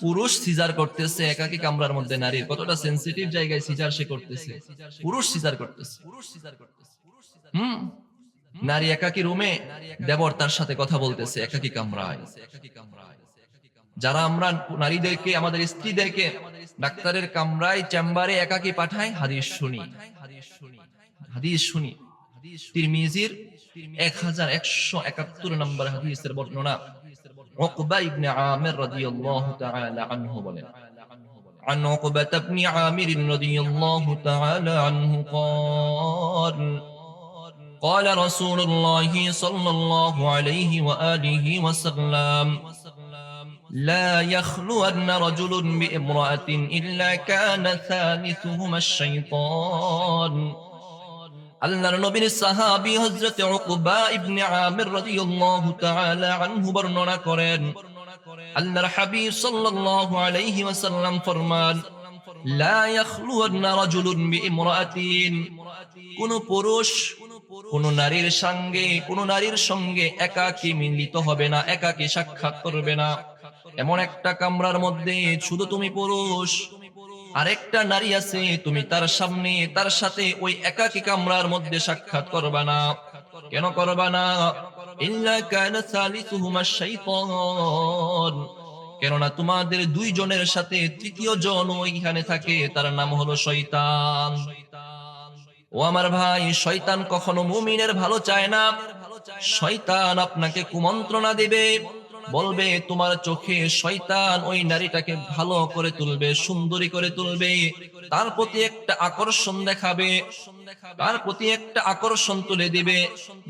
পুরুষ সিজার করতেছে, একাকি কামরার মধ্যে নারীর। কতটা সেন্সিটিভ জায়গায় সিজার সে করতেছে? পুরুষ সিজার করতেছে। হুম? নারী একাকি রুমে দেবর তার সাথে কথা বলতেছে, একাকি কামরায়। যারা আমরা নারীদেরকে, আমাদের স্ত্রীদেরকে ডাক্তারের কামরায়, চেম্বারে একাকি পাঠায় হাদিস শুনি। হাদিস শুনি। তিরমিজির এক হাজার একশো একাত্তর নম্বর হাদিসের বর্ণনা عقبة بن عامر رضي الله تعالى عنه بلن عن عقبة بن عامر رضي الله تعالى عنه قال قال رسول الله صلى الله عليه وآله وسلم لا يخلون رجل بامرأة إلا كان ثالثهما الشيطان আল্লাহর নবীর সাহাবী হযরত উকবা ইবনে আমির রাদিয়াল্লাহু তাআলা আনহু বর্ণনা করেন, আল্লাহর হাবিব সাল্লাল্লাহু আলাইহি ওয়াসাল্লাম ফরমান কোন পুরুষ কোন নারীর সঙ্গে কোন নারীর সঙ্গে একাকী মিলিত হবে না, একাকী সাক্ষাৎ করবে না। এমন একটা কামরার মধ্যে শুধু তুমি পুরুষ আরেকটা নারী আছে, তুমি তার সামনে, তার সাথে ওই একাকী কামরার মধ্যে সাক্ষাৎ করবা না। কেন করবা না? কেননা তোমাদের দুইজনের সাথে তৃতীয় জন ওইখানে থাকে, তার নাম হলো শয়তান। ও আমার ভাই, শয়তান কখনো মুমিনের ভালো চায় না। শয়তান আপনাকে কুমন্ত্রণা দেবে। বলবে, তোমার চোখে শয়তান ওই নারীটাকে ভালো করে তুলবে, সুন্দরী করে তুলবে। তার প্রতি একটা আকর্ষণ দেখাবে, তার প্রতি একটা আকর্ষণ তুলে দিবে।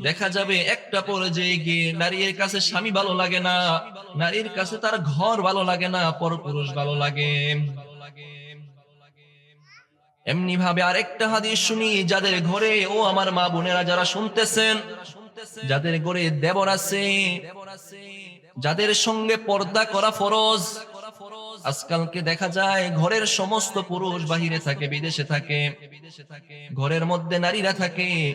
দেখা যাবে একটা পর্যায়ে গিয়ে নারীর কাছে স্বামী ভালো লাগে না, নারীর কাছে তার ঘর ভালো লাগে না, পরপুরুষ ভালো লাগে। এমনি ভাবে আরেকটা হাদিস শুনি, যাদের ঘরে, ও আমার মা বোনেরা যারা শুনতেছেন, যাদের ঘরে দেবর আছে যাদের সঙ্গে পর্দা করা ফরজ, আজকালকে দেখা যায় ঘরের সমস্ত পুরুষ বাহিরে থাকে, বিদেশে থাকে। ঘরের মধ্যে নারীরা থাকে,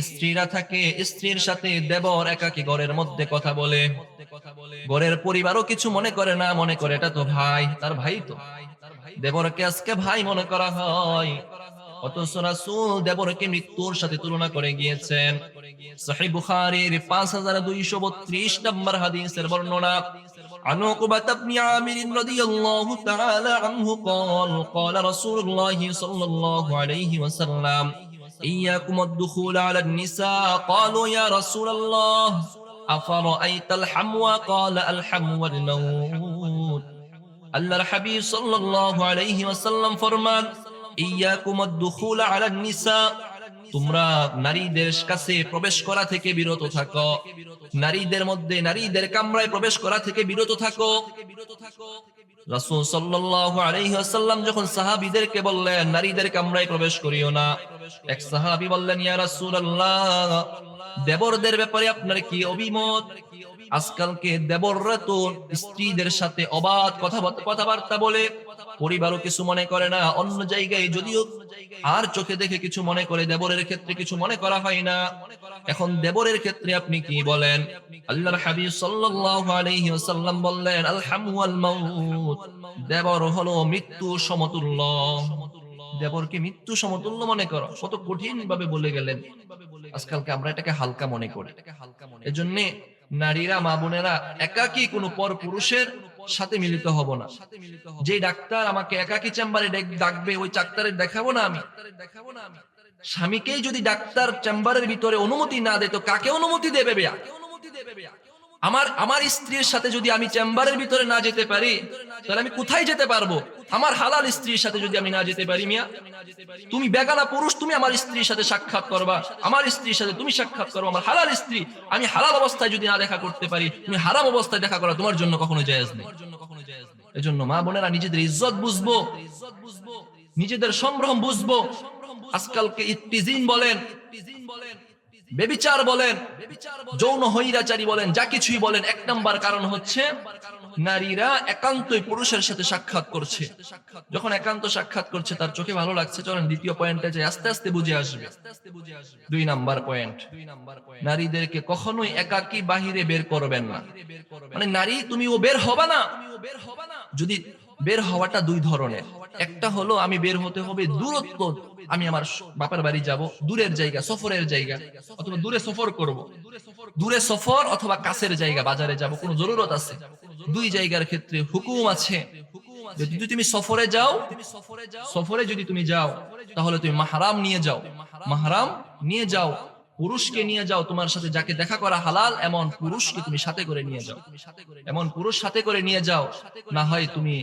স্ত্রীরা থাকে, স্ত্রীর সাথে দেবর একাকি ঘরের মধ্যে কথা বলে। ঘরের পরিবারও কিছু মনে করে না, মনে করে, এটা তো ভাই, তার ভাই তো। দেবরকে আজকে ভাই মনে করা হয়। অথচ রাসূল দেবরকে মৃত্যুর সাথে তুলনা করে গিয়েছেন সহিহ বুখারীর 5232 নম্বর হাদিসের বর্ণনা عن عقبة بن عامر رضي الله تعالى عنه قال قال رسول الله صلى الله عليه وسلم إياكم الدخول على النساء قالوا يا رسول الله أفرأيت الحموى قال الحموى الموت আল্লাহর হাবিব সাল্লাল্লাহু আলাইহি ওয়াসাল্লাম ফরমান তোমরা নারীদের কাছে প্রবেশ করা থেকে বিরত থাকো। নারীদের মধ্যে নারীদের কামরায় প্রবেশ করা থেকে বিরত থাকো। যখন বললেন, নারীদের কামরায় প্রবেশ করিও না। এক সাহাবী বললেন, ইয়া দেবরদের ব্যাপারে আপনার কি অভিমত? আজকালকে দেবররা তো স্ত্রীদের সাথে অবাধ কথা কথাবার্তা বলে। পরিবারও কিছু মনে করে না, অন্য জায়গায় যদিও আর চোখে দেখে কিছু মনে করে, দেবরের ক্ষেত্রে কিছু মনে করা হয় না। এখন দেবরের ক্ষেত্রে আপনি কি বলেন? আল্লাহর হাবিব সাল্লাল্লাহু আলাইহি ওয়াসাল্লাম বললেন আলহামু মাউত, দেবর হলো মৃত্যু সমতুল্য। দেবরকে মৃত্যু সমতুল্য মনে করো, কত কঠিন ভাবে বলে গেলেন। আজকালকে আমরা এটাকে হালকা মনে করি। এজন্য নারীরা, মা বোনেরা একাকি কোনো পর পুরুষের সাথে মিলিত হব না। যে ডাক্তার আমাকে একাকি চেম্বারে ডাকবে, ওই ডাক্তারের দেখাবো না আমি। দেখাবো না আমি স্বামীকেই যদি ডাক্তার চেম্বারের ভিতরে অনুমতি না দেয়, তো কাকে অনুমতি দেবে অনুমতি দেবে বেয়া? আমার আমার স্ত্রীর সাথে যদি আমি চেম্বারের ভিতরে না যেতে পারি, তাহলে আমি কোথায় যেতে পারব? আমার হালাল স্ত্রীর সাথে যদি আমি না যেতে পারি মিয়া, তুমি বেগানা পুরুষ, তুমি আমার স্ত্রীর সাথে সাক্ষাৎ করবা। আমার স্ত্রীর সাথে তুমি সাক্ষাৎ করব, আমার হালাল স্ত্রী। আমি হালাল অবস্থায় যদি না দেখা করতে পারি, তুমি হারাম অবস্থায় দেখা করা তোমার জন্য কখনো জায়েজ নেই। এজন্য মা বোনেরা নিজেদের ইজ্জত বুঝব, নিজেদের সম্ভ্রম বুঝব। আজকালকে ইত্তিজিন বলেন বেবিচার বলেন যৌন হইরাচারী বলেন যা কিছুই বলেন এক নাম্বার কারণ হচ্ছে নারীরা একান্তই পুরুষের সাথে সাক্ষাৎ করছে। যখন একান্ত সাক্ষাৎ করছে, তার চোখে ভালো লাগছে, চলেন দ্বিতীয় পয়েন্টে যে আস্তে আস্তে বুঝে আসবে। দুই নাম্বার পয়েন্ট, নারীদেরকে কখনোই একাকী বাহিরে বের করবেন না। মানে নারী, তুমি ও বের হবা না। যদি বের হওয়াটা দুই ধরনের। একটা হলো, আমি বের হতে হবে দূরত্ব, আমি আমার বাপের বাড়ি যাব, দূরের জায়গা, সফরের জায়গা, অথবা দূরে সফর করব। দূরে সফর অথবা কাছের জায়গা, বাজারে যাব, কোনো জরুরত আছে? দুই জায়গার ক্ষেত্রে হুকুম আছে। যদি তুমি সফরে যাও সফরে যদি তুমি যাও তাহলে তুমি মাহারাম নিয়ে যাও। মাহারাম নিয়ে যাও পুরুষকে নিয়ে যাও তোমার সাথে যাকে দেখা করা হালাল এমন পুরুষকে তুমি সাথে করে নিয়ে যাও। এমন পুরুষ সাথে করে নিয়ে যাও না হয় তুমি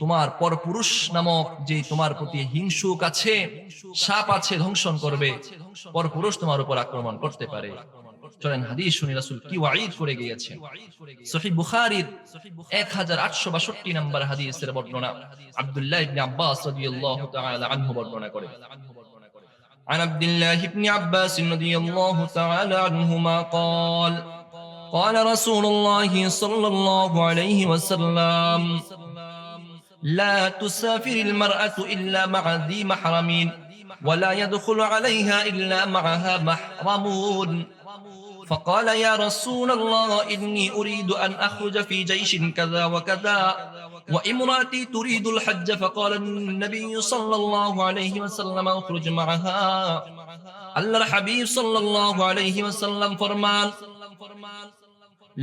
তোমার পর পুরুষ নামক যে তোমার প্রতি হিংসুক আছে সাপ আছে ধ্বংসন করবে পর পুরুষ তোমার উপর আক্রমণ করতে পারে। চলেন হাদিস শুনি রাসূল কি ওয়াঈদ করে গিয়েছেন সহিহ বুখারীর 1862 নম্বর হাদিসের বর্ণনা আব্দুল্লাহ ইবনে আব্বাস রাদিয়াল্লাহু তাআলা আনহু বর্ণনা করে عن عبد الله بن عباس رضي الله تعالى عنهما قال قال رسول الله صلى الله عليه وسلم لا تسافر المرأة إلا مع ذي محرم ولا يدخل عليها إلا معها محرمون فقال يا رسول الله إني أريد أن أخرج في جيش كذا وكذا وامرأتي تريد الحج فقال النبي صلى الله عليه وسلم اخرج معها আল্লাহর হাবিব সাল্লাল্লাহু আলাইহি ওয়াসাল্লাম ফরমান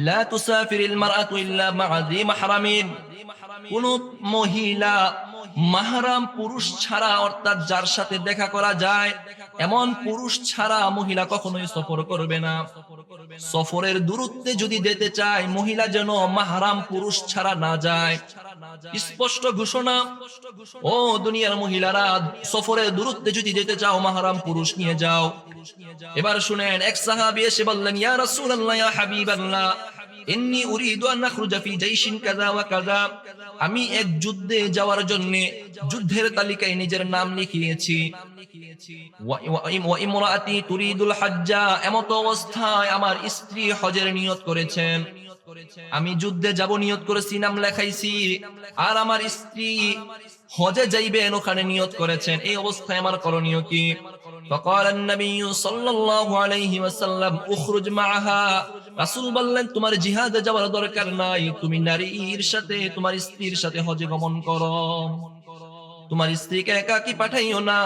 লা তুসাফিরিল মারআতু ইল্লা মা'a যি মাহরামিন কোন মহিলা মাহরাম পুরুষ ছাড়া অর্থাৎ যার সাথে দেখা করা যায়, এমন পুরুষ ছাড়া মহিলা কখনোই সফর করবে না। সফরের দূরত্বে যদি যেতে চায়, মহিলা যেন মাহরাম পুরুষ ছাড়া না যায়। স্পষ্ট ঘোষণা, ও দুনিয়ার মহিলারা, সফরের দূরত্বে যদি যেতে চাও, মাহারাম পুরুষ নিয়ে যাও। এবার শুনেন, এক সাহাবী এসে বললেন, ইয়া রাসূলুল্লাহ, ইয়া হাবিবাল্লাহ। ইন্নী উরিদু আন নাখরুজা ফি জাইশিন কাযা ওয়া কাযা আমি এক যুদ্ধে যাওয়ার জন্য যুদ্ধের তালিকায় নিজের নাম লিখিয়েছি ওয়া- ওয়া- ওয়া ইমরাআতি তুরিদুল হাজ্জা এমত অবস্থায় আমার স্ত্রী হজের নিয়ত করেছেন আমি যুদ্ধে যাব নিয়ত করেছি নাম লেখাইছি আর আমার স্ত্রী হজে যাইবেন ওখানে নিয়ত করেছেন এই অবস্থায় আমার করণীয় কি فقال النبي صلى الله عليه وسلم اخرج معها রাসূল বললেন, তোমার জিহাদে যাওয়ার দরকার নাই। তুমি নারীর সাথে, তোমার স্ত্রীর সাথে হজে গমন করো। তোমার স্ত্রীকে একাকি পাঠাইও না।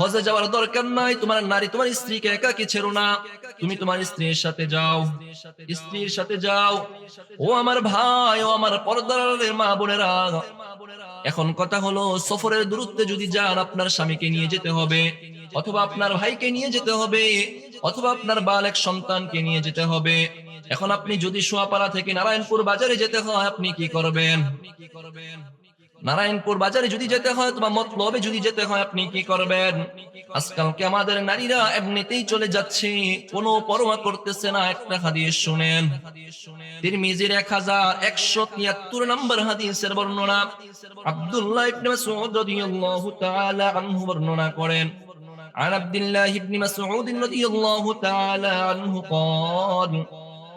হজে যাওয়ার দরকার নাই, তোমার নারী, তোমার স্ত্রীকে একাকি ছেড়ো না। তুমি তোমার স্ত্রীর সাথে যাও, স্ত্রীর সাথে যাও। ও আমার ভাই, ও আমার পর্দার মা বোনেরা। এখন কথা হলো, সফরের দূরত্বে যদি যান, আপনার স্বামীকে নিয়ে যেতে হবে, অথবা আপনার ভাইকে নিয়ে যেতে হবে, অথবা আপনার বালেক সন্তানকে নিয়ে যেতে হবে। এখন আপনি যদি সোয়াপাড়া থেকে নারায়ণপুর বাজারে যেতে হয়, আপনি কি করবেন? নারায়ণপুর বাজারে যদি যেতে হয় তোমার মতলবে যদি যেতে হয় আপনি কি করবেন আজকালকে আমাদের নারীরা এমনিতেই চলে যাচ্ছে কোনো পরোয়া করতেছে না একটা হাদিস শুনেন তিরমিজির এক হাজার একশো তিয়াত্তর নম্বর হাদিসের বর্ণনা আব্দুল্লাহ ইবনে মাসউদ রাদিয়াল্লাহু তাআলা আনহু বর্ণনা করেন عن عبد الله بن مسعود رضي الله تعالى عنه قال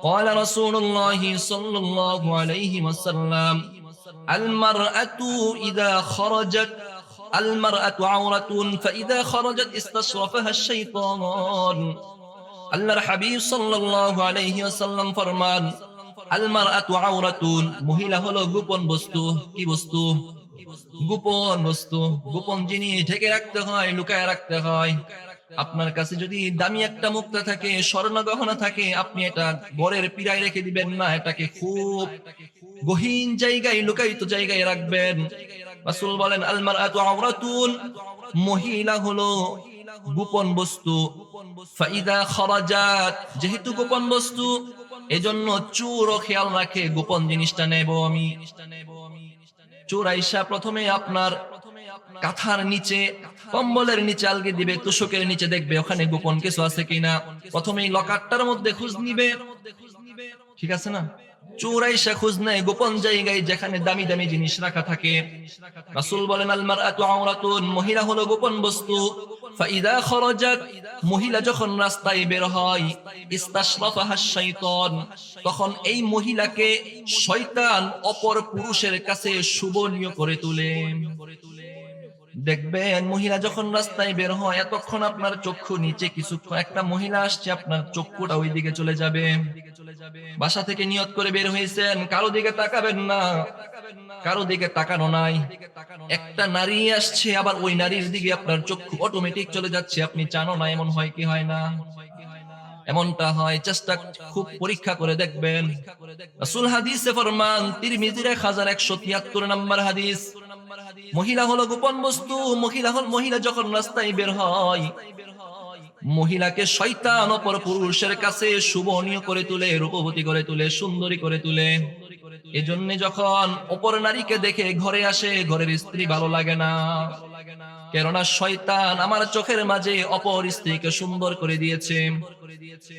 قال رسول الله صلى الله عليه وسلم المرأة إذا خرجت المرأة عورة فإذا خرجت استشرفها الشيطان আল্লাহর হাবিব সাল্লাল্লাহু আলাইহি ওয়াসাল্লাম ফরমান আল মারআতু আওরাতুন মহিলা হলো গোপন বস্তু কি বস্তু গোপন বস্তু গোপন জিনিস ঢেকে রাখতে হয় লুকায় রাখতে হয় আপনার কাছে যদি দামি একটা মুক্তা থাকে, স্বর্ণ গহনা থাকে, আপনি এটা ঘরের পীড়ায় রেখে দিবেন না, এটাকে খুব গহীন জায়গায়, লুকায়িত জায়গায় রাখবেন। রাসূল বলেন আল মারআতু আওরাতুন, মহিলা হলো গোপন বস্তু। ফাইদা খরাজাত, যেহেতু গোপন বস্তু, এজন্য চোরও খেয়াল রাখে, গোপন জিনিসটা নেব আমি। চোর আইসা প্রথমে আপনার কাঁথার নিচে, কম্বলের নিচে আলগে দিবে, তুষকের নিচে দেখবে ওখানে গোপন কিছু আছে কিনা। প্রথমেই লকারটার মধ্যে খোঁজ নিবে। ঠিক আছে না? মহিলা যখন রাস্তায় বের হয় তখন এই মহিলাকে শয়তান অপর পুরুষের কাছে শুভনীয় করে তোলে। দেখবেন মহিলা যখন রাস্তায় বের হয়, এতক্ষণ আপনার চক্ষু নিচে কিছুক্ষণ একটা মহিলা আসছে, আপনার চক্ষুটা ওই দিকে চলে যাবে। বাসা থেকে নিয়ত করে বের হয়েছেন, কারও দিকে তাকাবেন না। কারও দিকে তাকানো নাই। একটা নারী আসছে, আবার ওই নারীর দিকে আপনার চক্ষু অটোমেটিক চলে যাচ্ছে। আপনি জানো না, এমন হয় কি হয় না? এমনটা হয়, চেষ্টা খুব পরীক্ষা করে দেখবেন। রাসূল হাদিসে ফরমান, তিরমিজির 1173 নম্বর হাদিস। মহিলা হলো গোপন বস্তু, মহিলা হল মহিলা যখন রাস্তায় বের হয়। মহিলাকে শয়তান অপর পুরুষের কাছে শুভনীয় করে তুলে, রূপবতী করে তুলে, সুন্দরী করে তুলে। এজন্য যখন অপর নারীকে দেখে ঘরে আসে, ঘরের স্ত্রী ভালো লাগে না। কেননা শয়তান আমার চোখের মাঝে অপর স্ত্রীকে সুন্দর করে দিয়েছে।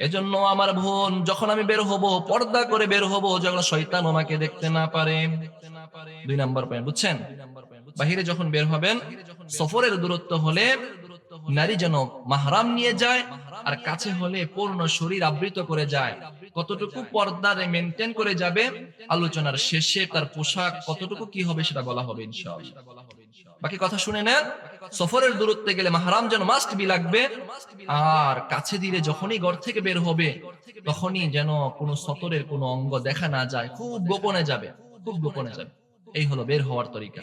এজন্য আমার বোন, যখন আমি বের হব, পর্দা করে বের হব যখন শয়তান আমাকে দেখতে না পারে। দুই নাম্বার পয়েন্ট বুঝছেন? বাহিরে যখন বের হবেন, সফরের দূরত্ব হলে নারী যেন মাহরাম নিয়ে যায় আর কাছে হলে পূর্ণ শরীর আবৃত করে যায়। কতটুকু পর্দারে মেনটেন করে যাবে, আলোচনার শেষে তার পোশাক কতটুকু কি হবে সেটা বলা হবে ইনশাআল্লাহ। বাকি কথা শুনে নেন, সফরের দূরত্বে গেলে মাহরাম যেন মাস্ট বি লাগবে, আর কাছে দিলে যখনই ঘর থেকে বের হবে, তখনই যেন কোনো সতরের কোনো অঙ্গ দেখা না যায়, খুব গোপনে যাবে, খুব গোপনে যাবে। এই হলো বের হওয়ার তরিকা।